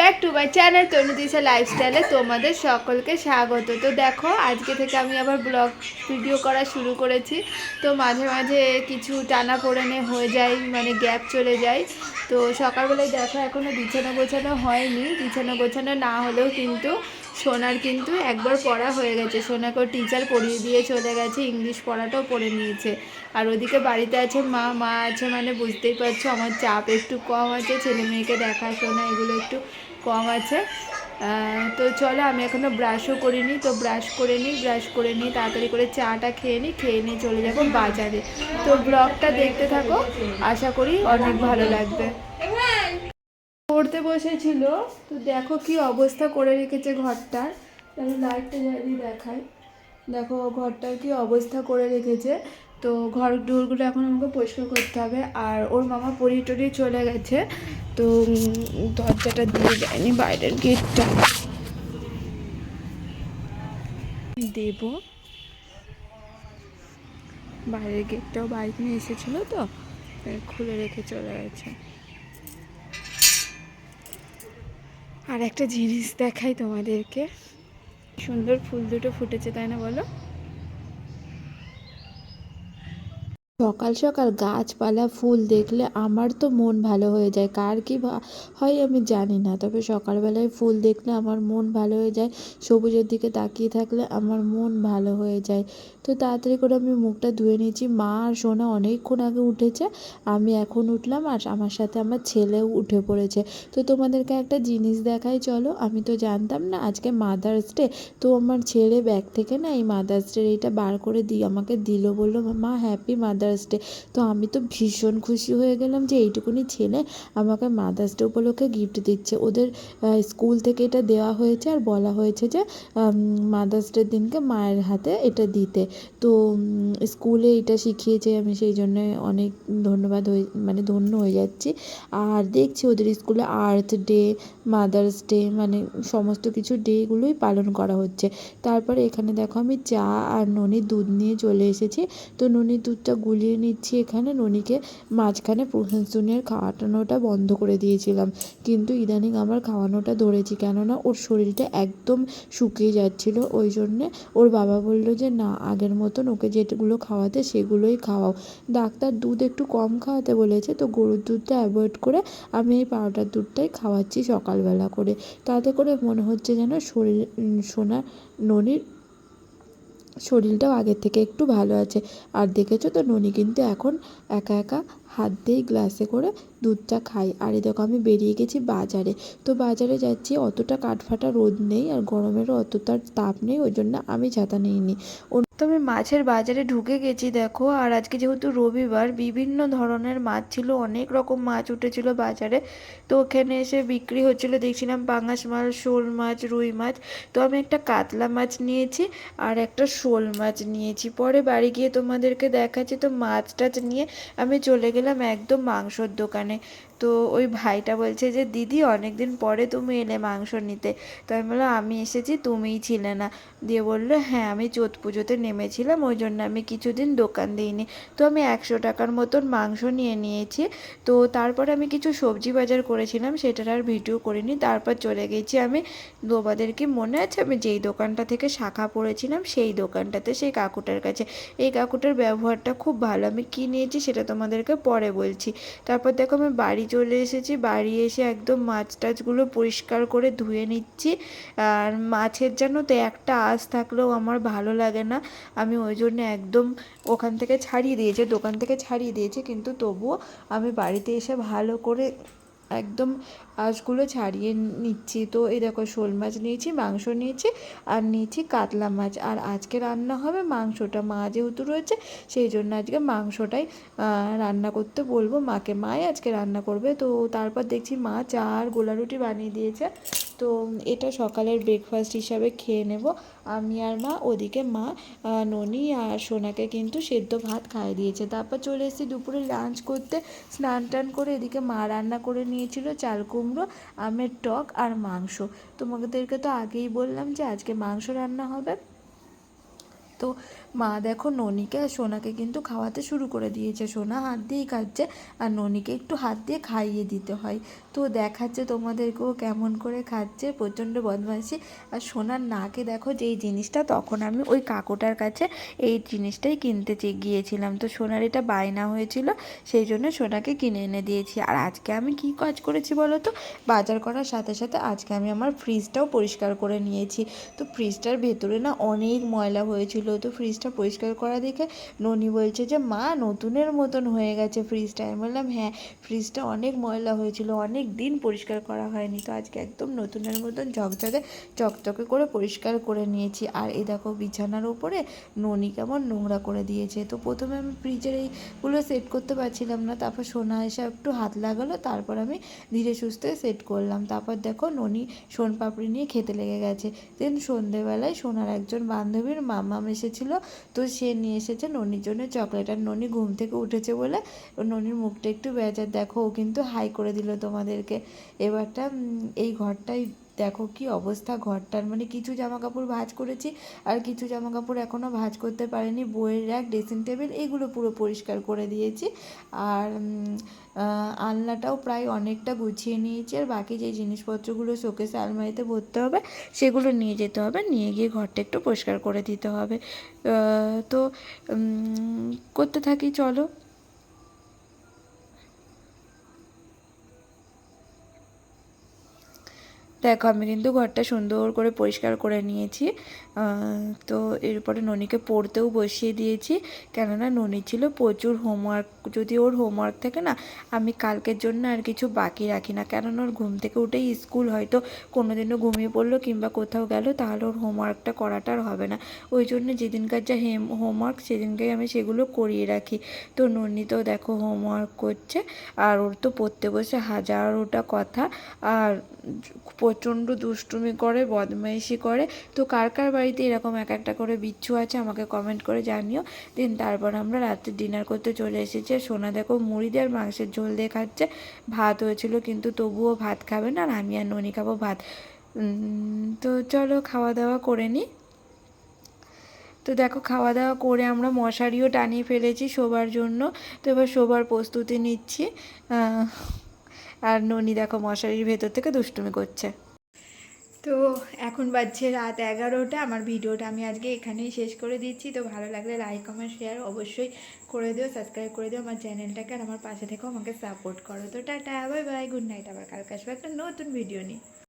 Back to my channel Tanudisha লাইফস্টাইলে তোমাদের সকলকে স্বাগত। তো দেখো, আজকে থেকে আমি আবার ব্লগ ভিডিও করা শুরু করেছি। তো মাঝে মাঝে কিছু টানা পড়েনে হয়ে যায় মানে গ্যাপ চলে যায়। তো সকালবেলায় দেখো এখনও বিছানা গোছানো হয়নি। বিছানা গোছানো না হলেও কিন্তু সোনার কিন্তু একবার পড়া হয়ে গেছে। সোনাকেও টিচার পড়িয়ে দিয়ে চলে গেছে ইংলিশ পড়াটাও পড়ে নিয়েছে। আর ওদিকে বাড়িতে আছে মা মা আছে মানে বুঝতেই পারছ, আমার চাপ একটু কম আছে, ছেলে মেয়েকে দেখাশোনা এগুলো একটু কম আছে। তো চলো আমি এখনও ব্রাশও করিনি, তো ব্রাশ করে নিই ব্রাশ করে নিই তাড়াতাড়ি করে চাটা খেয়ে নিই, খেয়ে নিয়ে চলে যাব বাজারে। তো ব্লগটা দেখতে থাকো, আশা করি অনেক ভালো লাগবে। পড়তে বসেছিল, তো দেখো কি অবস্থা করে রেখেছে ঘরটার। তাহলে লাইটটা যদি দেখাই। দেখো ঘরটার কি অবস্থা করে রেখেছে। তো ঘর ডোরগুলো এখন আমাকে পরিষ্কার করতে হবে। আর ওর মামা পড়িয়ে টড়িয়ে চলে গেছে। তো দরজাটা দিয়ে যায়নি, বাইরের গেটটা। দেব। বাইরের গেটটাও বাইক নিয়ে এসেছিল তো খুলে রেখে চলে গেছে। আর একটা জিনিস দেখাই তোমাদেরকে। সুন্দর ফুল দুটো ফুটেছে, তাই না বলো? সকাল সকাল গাছপালা, ফুল দেখলে আমার তো মন ভালো হয়ে যায়। কার কি হয় আমি জানি না। তবে সকালবেলায় ফুল দেখলে আমার মন ভালো হয়ে যায়। সবুজের দিকে তাকিয়ে থাকলে আমার মন ভালো হয়ে যায়। তো তাড়াতাড়ি করে আমি মুখটা ধুয়ে নিয়েছি। মা আর সোনা অনেকক্ষণ আগে উঠেছে। আমি এখন উঠলাম আর আমার সাথে আমার ছেলেও উঠে পড়েছে। তো তোমাদেরকে একটা জিনিস দেখাই, চলো। আমি তো জানতাম না আজকে মাদার্স ডে তো আমার ছেলে ব্যাগ থেকে না এই মাদার্স ডে এইটা বার করে দিই আমাকে দিল। বলল, মা হ্যাপি মাদার্স ডে তো আমি তো ভীষণ খুশি হয়ে গেলাম যে এইটুকুনি ছেলে আমাকে মাদার্স ডে উপলক্ষে গিফট দিচ্ছে। ওদের স্কুল থেকে এটা দেওয়া হয়েছে আর বলা হয়েছে যে মাদার্স ডের দিনকে মায়ের হাতে এটা দিতে। তো স্কুলে এটা শিখিয়েছে, আমি সেই জন্য অনেক ধন্যবাদ হয়ে মানে ধন্য হয়ে যাচ্ছি। আর দেখছি ওদের স্কুলে আর্থ ডে মাদার্স ডে মানে সমস্ত কিছু ডেগুলোই পালন করা হচ্ছে। তারপরে এখানে দেখো আমি চা আর ননির দুধ নিয়ে চলে এসেছি। তো ননির দুধটা গুলিয়ে নিচ্ছি এখানে। ননিকে মাঝখানে প্রশাসনের খাওয়াটানোটা বন্ধ করে দিয়েছিলাম। কিন্তু ইদানিং আমার খাওয়ানোটা ধরেছি কেননা ওর শরীরটা একদম শুকিয়ে যাচ্ছিল। ওই জন্যে ওর বাবা বলল যে, না, আগের মতন ওকে যেগুলো খাওয়াতে সেগুলোই খাওয়াও। ডাক্তার দুধ একটু কম খাওয়াতে বলেছে, তো গরুর দুধটা অ্যাভয়েড করে আমি এই পাউডার দুধটাই খাওয়াচ্ছি সকালবেলা করে। তাতে করে মনে হচ্ছে যেন শরীর, সোনা, ননির শরীরটাও আগের থেকে একটু ভালো আছে। আর দেখেছ তো ননি কিন্তু এখন একা একা হাত দিয়েই গ্লাসে করে দুধটা খাই। আর এই দেখো, আমি বেরিয়ে গেছি বাজারে। তো বাজারে যাচ্ছি, অতটা কাঠফাটা রোদ নেই আর গরমেরও অতটা তাপ নেই, ওই জন্য আমি ছাতা নিইনি। তো আমি মাছের বাজারে ঢুকে গেছি, দেখো। আর আজকে যেহেতু রবিবার, বিভিন্ন ধরনের মাছ ছিল, অনেক রকম মাছ উঠেছিল বাজারে। তো ওখানে এসে বিক্রি হচ্ছিল, দেখছিলাম পাঙাশ মাছ, শোল মাছ, রুই মাছ। তো আমি একটা কাতলা মাছ নিয়েছি আর একটা শোল মাছ নিয়েছি। পরে বাড়ি গিয়ে তোমাদেরকে দেখাচ্ছি, তো মাছ টাছ নিয়ে আমি চলে গেলাম। একদম মাংসর দোকানে। তো ওই ভাইটা বলছে যে, দিদি অনেক দিন পরে তুমি এলে মাংস নিতে। তো আমি বললাম, আমি এসেছি, তুমিই ছিলে না। দিয়ে বলল হ্যাঁ আমি চোত পুজোতে নেমেছিলাম, ওই জন্য আমি কিছুদিন দোকান দিইনি। তো আমি একশো টাকার মতন মাংস নিয়ে নিয়েছি। তো তারপরে আমি কিছু সবজি বাজার করেছিলাম, সেটার আর ভিডিও করিনি। তারপর চলে গেছি আমি, তোমাদের কি মনে আছে? আমি যেই দোকানটা থেকে শাখা পড়েছিলাম, সেই দোকানটাতে সেই কাকুটার কাছে। এই কাকুটার ব্যবহারটা খুব ভালো। আমি কী নিয়েছি সেটা তোমাদেরকে পরে বলছি। তারপর দেখো আমি বাড়ি চলে এসেছি, বাড়ি এসে একদম মাছ টাছগুলো পরিষ্কার করে ধুয়ে নিচ্ছি। আর মাছের যেন তো একটা আঁশ থাকলেও আমার ভালো লাগে না, আমি ওই জন্য একদম ওখান থেকে ছাড়িয়ে দিয়েছি, দোকান থেকে ছাড়িয়ে দিয়েছি, কিন্তু তবুও আমি বাড়িতে এসে ভালো করে একদম আঁশগুলো ছাড়িয়ে নিচ্ছি। তো এই দেখো শোল মাছ নিয়েছি, মাংস নিয়েছি আর নিয়েছি কাতলা মাছ। আর আজকে রান্না হবে মাংসটা। মা যেহেতু রয়েছে, সেই জন্য আজকে মাংসটাই রান্না করতে বলব। মাকে মাই আজকে রান্না করবে। তো তারপর দেখছি মা চা আর গোলা রুটি বানিয়ে দিয়েছে। তো এটা সকালের ব্রেকফাস্ট হিসাবে খেয়ে নেব। আমি আর মা, ওদিকে মা ননি আর সোনাকে কিন্তু সেদ্ধ ভাত খাইয়ে দিয়েছে। তারপর চলে এসেছি দুপুরে লাঞ্চ করতে। স্নান টান করে এদিকে মা রান্না করে নিয়েছিল চাল আমের টক আর মাংস। তোমাদেরকে তো আগেই বললাম যে আজকে মাংস রান্না হবে তো মা দেখো ননিকে আর সোনাকে কিন্তু খাওয়াতে শুরু করে দিয়েছে। সোনা হাত দিয়েই খাচ্ছে আর ননিকে একটু হাত দিয়ে খাইয়ে দিতে হয়। তো দেখাচ্ছে তোমাদেরকেও কেমন করে খাচ্ছে, প্রচণ্ড বদমাইশি আর সোনার নাকে দেখো যেই জিনিসটা, তখন আমি ওই কাকুটার কাছে এই জিনিসটাই কিনতে গিয়েছিলাম। তো সোনার এটা বায়না হয়েছিল, সেই জন্য সোনাকে কিনে এনে দিয়েছি। আর আজকে আমি কি কাজ করেছি বলো তো? বাজার করার সাথে সাথে আজকে আমি আমার ফ্রিজটাও পরিষ্কার করে নিয়েছি। তো ফ্রিজটার ভেতরে না অনেক ময়লা হয়েছিল তো ফ্রিজটা পরিষ্কার করা দেখে ননি বলছে যে, মা, নতুনের মতন হয়ে গেছে ফ্রিজটা আমি বললাম হ্যাঁ ফ্রিজটা অনেক ময়লা হয়েছিল, অনেক দিন পরিষ্কার করা হয়নি, তো আজকে একদম নতুনের মতন ঝকঝকে, চকচকে করে পরিষ্কার করে নিয়েছি। আর এই দেখো বিছানার উপরে ননি কেমন নোংরা করে দিয়েছে। তো প্রথমে আমি ফ্রিজের এইগুলো সেট করতে পারছিলাম না, তারপর সোনা এসে একটু হাত লাগালো, তারপর আমি ধীরে সুস্থে সেট করলাম। তারপর দেখো ননি সোন পাপড়ি নিয়ে খেতে লেগে গেছে। দেন সন্ধেবেলায় সোনার একজন বান্ধবীর মামাম এসেছিল। তো সে নিয়ে এসেছে ননির জন্য চকলেট আর ননি ঘুম থেকে উঠেছে বলে ননির মুখটা একটু বেজার দেখো, ও কিন্তু হাই করে দিল তোমাদেরকে। এবারটা এই ঘরটাই দেখো কি অবস্থা ঘরটার। মানে কিছু জামা কাপড় ভাঁজ করেছি আর কিছু জামা কাপড় এখনও ভাঁজ করতে পারিনি। বইয়ের র্যাক ড্রেসিং টেবিল এগুলো পুরো পরিষ্কার করে দিয়েছি। আর আলনাটাও প্রায় অনেকটা গুছিয়ে নিয়েছি। আর বাকি যে জিনিসপত্রগুলো শোকেসে আলমারিতে ভরতে হবে, সেগুলো নিয়ে যেতে হবে। নিয়ে গিয়ে ঘরটা একটু পরিষ্কার করে দিতে হবে। তো করতে থাকি, চলো। দেখো, আমি কিন্তু ঘরটা সুন্দর করে পরিষ্কার করে নিয়েছি। তো এরপরে ননিকে পড়তেও বসিয়ে দিয়েছি। কেননা ননি ছিল প্রচুর হোমওয়ার্ক যদি ওর হোমওয়ার্ক থাকে না, আমি কালকের জন্য আর কিছু বাকি রাখি না। কেননা ওর ঘুম থেকে উঠেই স্কুল হয়তো কোনো দিনও ঘুমিয়ে পড়ল কিংবা কোথাও গেল, তাহলে ওর হোমওয়ার্কটা করাটা আর হবে না। ওই জন্য যেদিনকার যা হেম হোমওয়ার্ক সেদিনকেই আমি সেগুলো করিয়ে রাখি। তো ননি তো দেখো হোমওয়ার্ক করছে, আর ওর তো পড়তে বসে হাজারোটা কথা। আর প্রচণ্ড দুষ্টুমি করে, বদমাইশি করে। তো কার কার বাড়িতে এরকম এক একটা করে বিচ্ছু আছে আমাকে কমেন্ট করে জানিও। দিন তারপর আমরা রাত্রে ডিনার করতে চলে এসেছি সোনা দেখো মুড়ি দিয়ে আর মাংসের ঝোল দিয়ে খাচ্ছে। ভাত হয়েছিল কিন্তু তবুও ভাত খাবে না আর আমি আর ননি খাব ভাত। তো চলো খাওয়া দাওয়া করে নিই তো দেখো খাওয়া দাওয়া করে আমরা মশারিও টানিয়ে ফেলেছি শোবার জন্য। তো এবার শোবার প্রস্তুতি নিচ্ছি। আর ননি দেখো মশারির ভেতর থেকে দুষ্টুমি করছে। তো এখন বাজছে রাত এগারোটা, আমার ভিডিওটা আমি আজকে এখানেই শেষ করে দিচ্ছি। তো ভালো লাগলে লাইক কমেন্ট শেয়ার অবশ্যই করে দিও সাবস্ক্রাইব করে দিও, আমার চ্যানেলটাকে আর আমার পাশে থেকেও আমাকে সাপোর্ট করো। তো tata bye bye good night আবার কালকে আসব একটা নতুন ভিডিও নিয়ে।